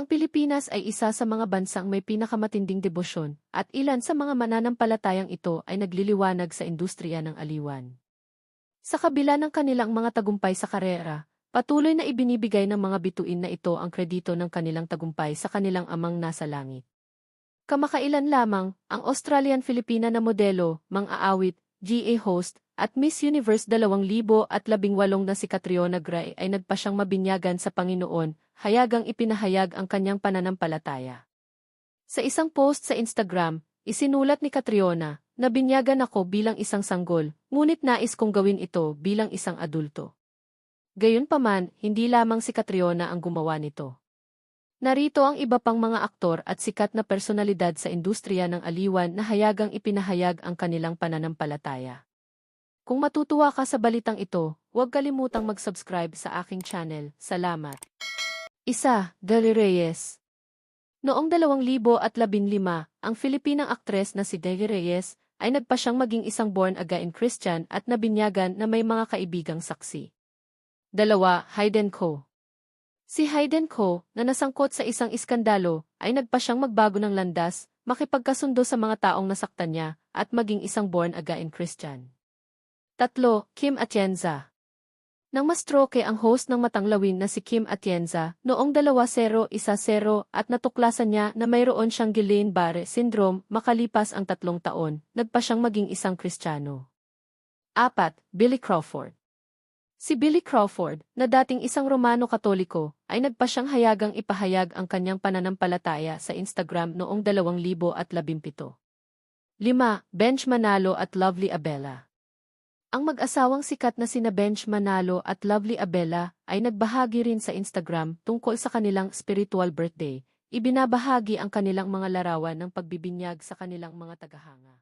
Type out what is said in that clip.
Ang Pilipinas ay isa sa mga bansang may pinakamatinding debosyon, at ilan sa mga mananampalatayang ito ay nagliliwanag sa industriya ng aliwan. Sa kabila ng kanilang mga tagumpay sa karera, patuloy na ibinibigay ng mga bituin na ito ang kredito ng kanilang tagumpay sa kanilang amang nasa langit. Kamakailan lamang, ang Australian-Filipina na modelo, mang-aawit, GA host, at Miss Universe 2018 na si Catriona Gray ay nagpasyang mabinyagan sa Panginoon, hayagang ipinahayag ang kanyang pananampalataya. Sa isang post sa Instagram, isinulat ni Catriona, Nabinyagan ako bilang isang sanggol, ngunit nais kong gawin ito bilang isang adulto. Gayunpaman, hindi lamang si Catriona ang gumawa nito. Narito ang iba pang mga aktor at sikat na personalidad sa industriya ng aliwan na hayagang ipinahayag ang kanilang pananampalataya. Kung matutuwa ka sa balitang ito, huwag kalimutang mag-subscribe sa aking channel. Salamat. Isa, Deli Reyes. Noong 2015, ang Filipinang aktres na si Deli Reyes ay nagpa siyang maging isang born-again Christian at nabinyagan na may mga kaibigang saksi. Dalawa, Hayden Ko. Si Hayden Ko, na nasangkot sa isang iskandalo, ay nagpa siyang magbago ng landas, makipagkasundo sa mga taong nasaktan niya, at maging isang born-again Christian. Tatlo, Kim Atienza. Nang mastroke ang host ng matanglawin na si Kim Atienza noong 2010 at natuklasan niya na mayroon siyang Guillain-Barre syndrome makalipas ang tatlong taon, nagpa siyang maging isang Kristiyano. 4. Billy Crawford Si Billy Crawford, na dating isang Romano Katoliko, ay nagpa siyang hayagang ipahayag ang kanyang pananampalataya sa Instagram noong 2017. 5. Bench Manalo at Lovely Abela ang mag-asawang sikat na sina Bench Manalo at Lovely Abela ay nagbahagi rin sa Instagram tungkol sa kanilang spiritual birthday. Ibinabahagi ang kanilang mga larawan ng pagbibinyag sa kanilang mga tagahanga.